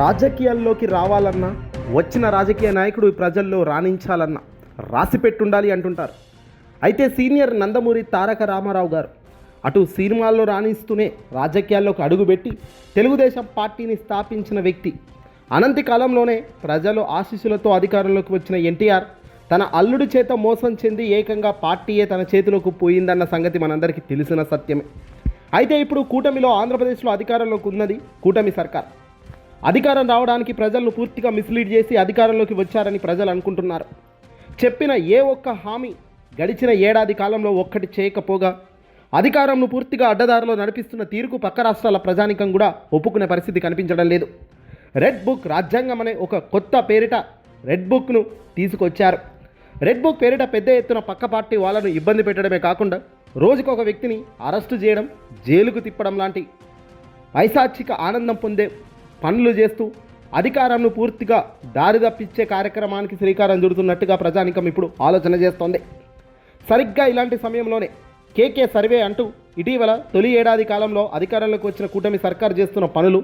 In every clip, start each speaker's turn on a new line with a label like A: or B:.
A: రాజకీయాల్లోకి రావాలన్నా వచ్చిన రాజకీయ నాయకుడు ప్రజల్లో రాణించాలన్నా రాసి పెట్టుండాలి అంటుంటారు. అయితే సీనియర్ నందమూరి తారక రామారావు గారు అటు సినిమాల్లో రాణిస్తూనే రాజకీయాల్లోకి అడుగుపెట్టి తెలుగుదేశం పార్టీని స్థాపించిన వ్యక్తి. అనంతి కాలంలోనే ప్రజలు ఆశీస్సులతో అధికారంలోకి వచ్చిన ఎన్టీఆర్ తన అల్లుడి చేత మోసం చెంది ఏకంగా పార్టీయే తన చేతిలోకి పోయిందన్న సంగతి మనందరికీ తెలిసిన సత్యమే. అయితే ఇప్పుడు కూటమిలో ఆంధ్రప్రదేశ్లో అధికారంలోకి ఉన్నది కూటమి సర్కార్. అధికారం రావడానికి ప్రజలను పూర్తిగా మిస్లీడ్ చేసి అధికారంలోకి వచ్చారని ప్రజలు అనుకుంటున్నారు. చెప్పిన ఏ ఒక్క హామీ గడిచిన ఏడాది కాలంలో ఒక్కటి చేయకపోగా అధికారంను పూర్తిగా అడ్డదారిలో నడిపిస్తున్న తీరుకు పక్క రాష్ట్రాల ప్రజానికం కూడా ఒప్పుకునే పరిస్థితి కనిపించడం లేదు. రెడ్ బుక్ రాజ్యాంగం అనే ఒక కొత్త పేరిట రెడ్ బుక్ను తీసుకొచ్చారు. రెడ్ బుక్ పేరిట పెద్ద ఎత్తున పక్క పార్టీ వాళ్ళను ఇబ్బంది పెట్టడమే కాకుండా రోజుకొక వ్యక్తిని అరెస్టు చేయడం జైలుకు తిప్పడం లాంటి పైశాచిక ఆనందం పొందే పనులు చేస్తూ అధికారంను పూర్తిగా దారి తప్పించే కార్యక్రమానికి శ్రీకారం చుడుతున్నట్టుగా ప్రజానికం ఇప్పుడు ఆలోచన చేస్తోంది. సరిగ్గా ఇలాంటి సమయంలోనే కేకే సర్వే అంటూ ఇటీవల తొలి ఏడాది కాలంలో అధికారంలోకి వచ్చిన కూటమి సర్కారు చేస్తున్న పనులు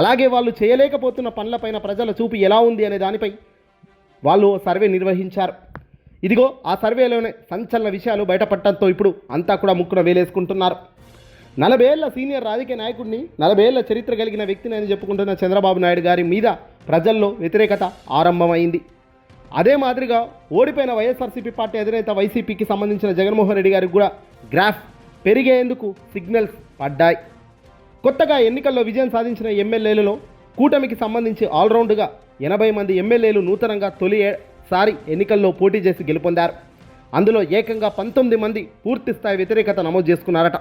A: అలాగే వాళ్ళు చేయలేకపోతున్న పనులపైన ప్రజల చూపు ఎలా ఉంది అనే దానిపై వాళ్ళు ఓ సర్వే నిర్వహించారు. ఇదిగో ఆ సర్వేలోనే సంచలన విషయాలు బయటపడటంతో ఇప్పుడు అంతా కూడా ముక్కున వేలేసుకుంటున్నారు. నలభై ఏళ్ళ సీనియర్ రాజకీయ నాయకుడిని నలభై ఏళ్ళ చరిత్ర కలిగిన వ్యక్తిని అని చెప్పుకుంటున్న చంద్రబాబు నాయుడు గారి మీద ప్రజల్లో వ్యతిరేకత ఆరంభమైంది. అదే మాదిరిగా ఓడిపోయిన వైఎస్ఆర్సీపీ పార్టీ అధినేత వైసీపీకి సంబంధించిన జగన్మోహన్ రెడ్డి గారికి కూడా గ్రాఫ్ పెరిగేందుకు సిగ్నల్స్ పడ్డాయి. కొత్తగా ఎన్నికల్లో విజయం సాధించిన ఎమ్మెల్యేలలో కూటమికి సంబంధించి ఆల్రౌండ్గా ఎనభై మంది ఎమ్మెల్యేలు నూతనంగా తొలి సారి ఎన్నికల్లో పోటీ చేసి గెలుపొందారు. అందులో ఏకంగా పంతొమ్మిది మంది పూర్తిస్థాయి వ్యతిరేకత నమోదు చేసుకున్నారట.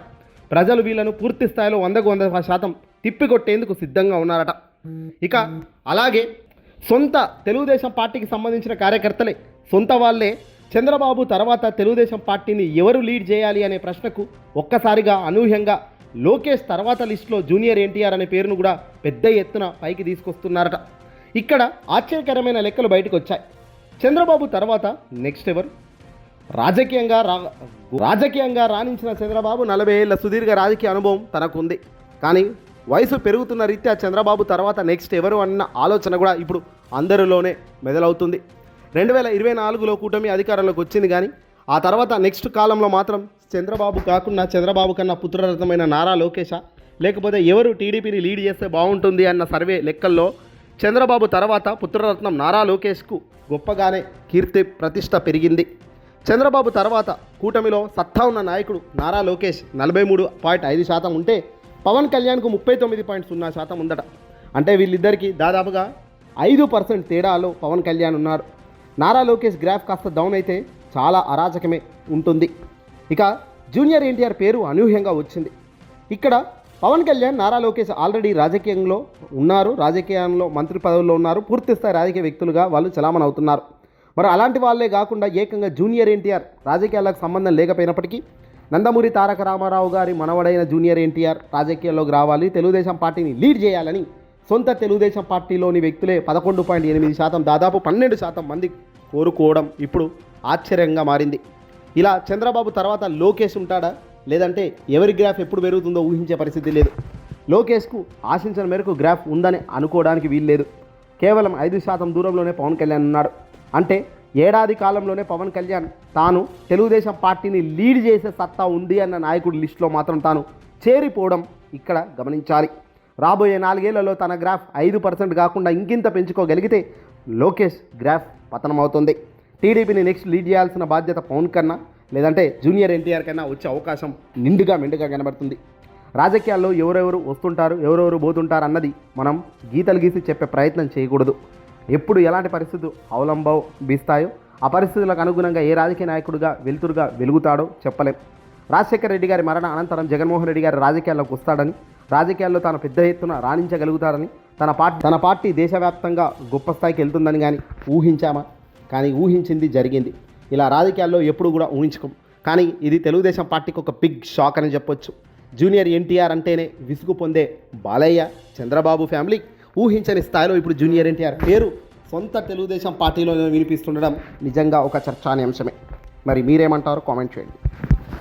A: ప్రజలు వీళ్ళను పూర్తి స్థాయిలో వందకు వంద శాతం తిప్పికొట్టేందుకు సిద్ధంగా ఉన్నారట. ఇక అలాగే సొంత తెలుగుదేశం పార్టీకి సంబంధించిన కార్యకర్తలే సొంత వాళ్ళే చంద్రబాబు తర్వాత తెలుగుదేశం పార్టీని ఎవరు లీడ్ చేయాలి అనే ప్రశ్నకు ఒక్కసారిగా అనూహ్యంగా లోకేష్ తర్వాత లిస్టులో జూనియర్ ఎన్టీఆర్ అనే పేరును కూడా పెద్ద ఎత్తున పైకి తీసుకొస్తున్నారట. ఇక్కడ ఆశ్చర్యకరమైన లెక్కలు బయటకు వచ్చాయి చంద్రబాబు తర్వాత నెక్స్ట్ ఎవరు? రాజకీయంగా రా రాజకీయంగా రాణించిన చంద్రబాబు నలభై ఏళ్ళ సుదీర్ఘ రాజకీయ అనుభవం తనకుంది. కానీ వయసు పెరుగుతున్న రీత్యా చంద్రబాబు తర్వాత నెక్స్ట్ ఎవరు అన్న ఆలోచన కూడా ఇప్పుడు అందరిలోనే మెదలవుతుంది. రెండు వేల ఇరవై నాలుగులో కూటమి అధికారంలోకి వచ్చింది కానీ ఆ తర్వాత నెక్స్ట్ కాలంలో మాత్రం చంద్రబాబు కాకుండా చంద్రబాబు కన్నా పుత్రరత్నమైన నారా లోకేషా లేకపోతే ఎవరు టీడీపీని లీడ్ చేస్తే బాగుంటుంది అన్న సర్వే లెక్కల్లో చంద్రబాబు తర్వాత పుత్రరత్నం నారా లోకేష్కు గొప్పగానే కీర్తి ప్రతిష్ట పెరిగింది. చంద్రబాబు తర్వాత కూటమిలో సత్తా ఉన్న నాయకుడు నారా లోకేష్ నలభై మూడు పాయింట్ ఐదు శాతం ఉంటే పవన్ కళ్యాణ్కు ముప్పై తొమ్మిది పాయింట్ సున్నా శాతం ఉందట. అంటే వీళ్ళిద్దరికీ దాదాపుగా ఐదు పర్సెంట్ తేడాలో పవన్ కళ్యాణ్ ఉన్నారు. నారా లోకేష్ గ్రాఫ్ కాస్త డౌన్ అయితే చాలా అరాచకమే ఉంటుంది. ఇక జూనియర్ ఎన్టీఆర్ పేరు అనూహ్యంగా వచ్చింది. ఇక్కడ పవన్ కళ్యాణ్ నారా లోకేష్ ఆల్రెడీ రాజకీయంలో ఉన్నారు రాజకీయంలో మంత్రి పదవుల్లో ఉన్నారు పూర్తిస్థాయి రాజకీయ వ్యక్తులుగా వాళ్ళు చలామణి అవుతున్నారు. మరి అలాంటి వాళ్ళే కాకుండా ఏకంగా జూనియర్ ఎన్టీఆర్ రాజకీయాలకు సంబంధం లేకపోయినప్పటికీ నందమూరి తారక రామారావు గారి మనవడైన జూనియర్ ఎన్టీఆర్ రాజకీయాల్లోకి రావాలి తెలుగుదేశం పార్టీని లీడ్ చేయాలని సొంత తెలుగుదేశం పార్టీలోని వ్యక్తులే పదకొండు పాయింట్ ఎనిమిది శాతం దాదాపు పన్నెండు శాతం మంది కోరుకోవడం ఇప్పుడు ఆశ్చర్యంగా మారింది. ఇలా చంద్రబాబు తర్వాత లోకేష్ ఉంటాడా? లేదంటే ఎవరి గ్రాఫ్ ఎప్పుడు పెరుగుతుందో ఊహించే పరిస్థితి లేదు. లోకేష్కు ఆశించిన మేరకు గ్రాఫ్ ఉందని అనుకోవడానికి వీల్లేదు. కేవలం ఐదు శాతం దూరంలోనే పవన్ కళ్యాణ్ ఉన్నాడు. అంటే ఏడాది కాలంలోనే పవన్ కళ్యాణ్ తాను తెలుగుదేశం పార్టీని లీడ్ చేసే సత్తా ఉంది అన్న నాయకుడి లిస్టులో మాత్రం తాను చేరిపోవడం ఇక్కడ గమనించాలి. రాబోయే నాలుగేళ్ళలో తన గ్రాఫ్ ఐదు పర్సెంట్ కాకుండా ఇంకింత పెంచుకోగలిగితే లోకేష్ గ్రాఫ్ పతనమవుతుంది. టీడీపీని నెక్స్ట్ లీడ్ చేయాల్సిన బాధ్యత పవన్ కన్నా లేదంటే జూనియర్ ఎన్టీఆర్ కన్నా వచ్చే అవకాశం నిండుగా మెండుగా కనబడుతుంది. రాజకీయాల్లో ఎవరెవరు వస్తుంటారు ఎవరెవరు పోతుంటారు అన్నది మనం గీతలు గీసి చెప్పే ప్రయత్నం చేయకూడదు. ఎప్పుడు ఎలాంటి పరిస్థితులు అవలంబిస్తాయో ఆ పరిస్థితులకు అనుగుణంగా ఏ రాజకీయ నాయకుడిగా వెలుతురుగా వెలుగుతాడో చెప్పలేం. రాజశేఖర రెడ్డి గారి మరణ అనంతరం జగన్మోహన్ రెడ్డి గారి రాజకీయాల్లోకి వస్తాడని రాజకీయాల్లో తాను పెద్ద ఎత్తున రాణించగలుగుతాడని తన పార్టీ తన పార్టీ దేశవ్యాప్తంగా గొప్ప స్థాయికి వెళ్తుందని కానీ ఊహించామా? కానీ ఊహించింది జరిగింది. ఇలా రాజకీయాల్లో ఎప్పుడు కూడా ఊహించుకోం. కానీ ఇది తెలుగుదేశం పార్టీకి ఒక బిగ్ షాక్ అని చెప్పొచ్చు. జూనియర్ ఎన్టీఆర్ అంటేనే విసుగు పొందే బాలయ్య చంద్రబాబు ఫ్యామిలీ ఊహించని స్థాయిలో ఇప్పుడు జూనియర్ ఎన్టీఆర్ పేరు సొంత తెలుగుదేశం పార్టీలో వినిపిస్తుండడం నిజంగా ఒక చర్చానీయాంశమే. మరి మీరేమంటారో? కామెంట్ చేయండి.